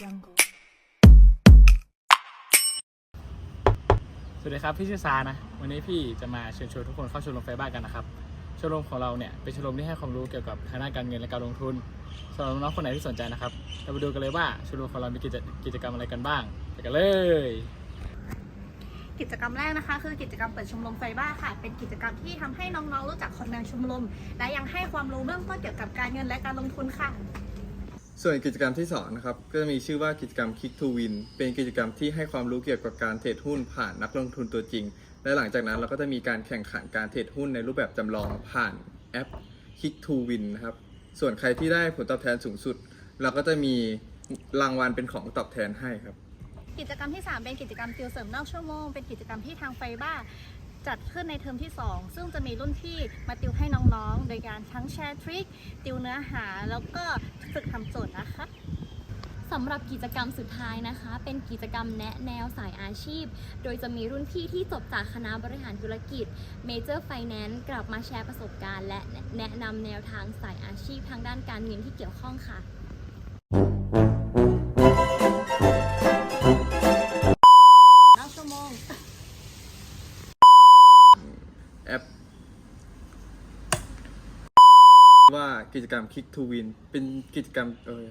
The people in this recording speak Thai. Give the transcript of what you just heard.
jungle. สวัสดีครับพี่ชื่อซานะ วันนี้พี่จะมาเชิญชวนทุกคนเข้าชมรมไฟบ้ากันนะครับชมรมของเราเนี่ยเป็นชมรมที่ให้ความรู้เกี่ยวกับทางด้านการเงินและการลงทุนสำหรับน้องๆคนไหนที่สนใจนะครับเราไปดูกันเลยว่าชมรมของเรามีกิจกิจกรรมอะไรกันบ้างไปกันเลย กิจกรรมแรกนะคะ คือกิจกรรมเปิดชมรมไฟบ้าค่ะ เป็นกิจกรรมที่ทำให้น้องๆรู้จักคนในชมรม และยังให้ความรู้เบื้องต้นเกี่ยวกับการเงินและการลงทุนค่ะ ส่วนกิจกรรมที่2นะครับก็จะมีชื่อว่ากิจกรรม Kick to Win เป็นกิจกรรมที่ให้ความรู้เกี่ยวกับการเทรดหุ้นผ่านนักลงทุนตัวจริง และหลังจากนั้นเราก็จะมีการแข่งขันการเทรดหุ้นในรูปแบบจำลองผ่านแอป Kick to Win นะครับส่วนใครที่ได้ผลตอบแทนสูงสุด เราก็จะมีรางวัลเป็นของตอบแทนให้ครับ กิจกรรมที่ 3 เป็นกิจกรรมติวเสริมนอกชั่วโมง เป็นกิจกรรมที่ทางไฟบ้าจัดขึ้นในเทอมที่ 2 ซึ่งจะมีรุ่นพี่มาติวให้น้องๆ โดยการทั้งแชร์ทริคติวเนื้อหา แล้วก็ ฝึกทำโจทย์นะคะสำหรับกิจกรรมสุดท้ายนะคะ เป็นกิจกรรมแนะแนวสายอาชีพ โดยจะมีรุ่นพี่ที่จบจากคณะบริหารธุรกิจ Major Finance กลับมาแชร์ประสบการณ์ และแนะนำแนวทางสายอาชีพทางด้านการเงินที่เกี่ยวข้องค่ะนอกชั่วโมงแอป ว่า กิจกรรม Kick to Win เป็นกิจกรรมเออ